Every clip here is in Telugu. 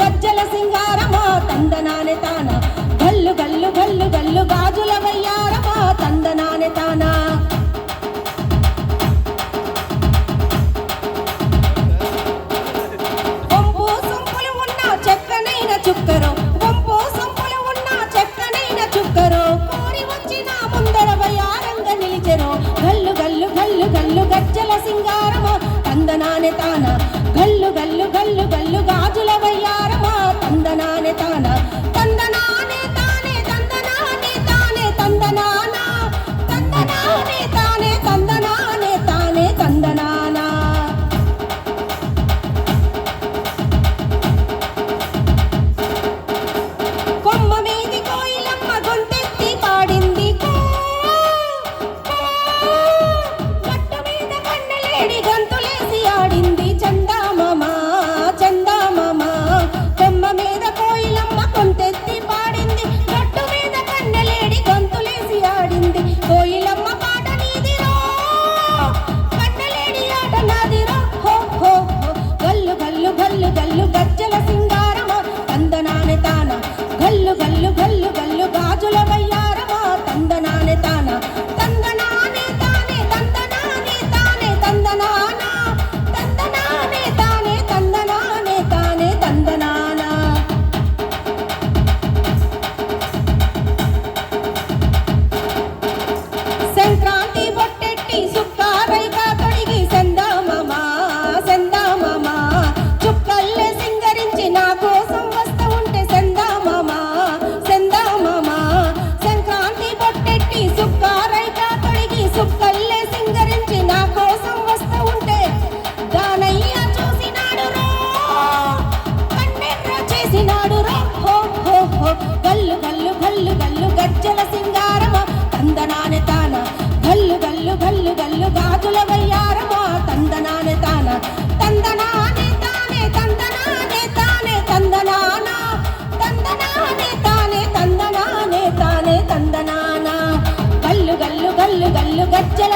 గజ్జల సింగారమా తందనానే తాన? గల్లు గల్లు గల్లు గల్లు గాజుల వయ్యారమా తందనానే తాన? వంపు ఉన్న చెక్కనైన చుక్కరు. వంపు సొంపులు ఉన్న చెక్కనైన చుక్కరు. కోరి వచ్చిన ముందర నిలిచెరు. గల్లు గల్లు గల్లు గల్లు గజ్జల సింగారమా తందనానే తాన? గల్లు గల్లు గల్లు గల్లు ചണ്ടി ചണ്ടി సజ్జల సింగారమా? తందనాని తాన? గల్లు గల్లు గల్లు గల్లు గాజుల వయ్యారమా? తందనాని తాన? తందనాని తానే తందనానే తానే తందనానా? తందనానే తానే తందనానే తానే తందనానా? గల్లు గల్లు గల్లు గల్లు గజ్జల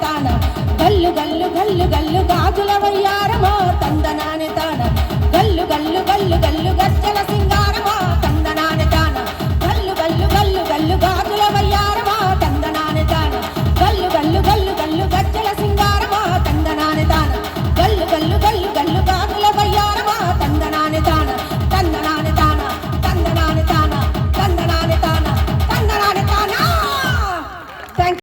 తాన? గల్లు గల్లు గల్లు గల్లు గాజుల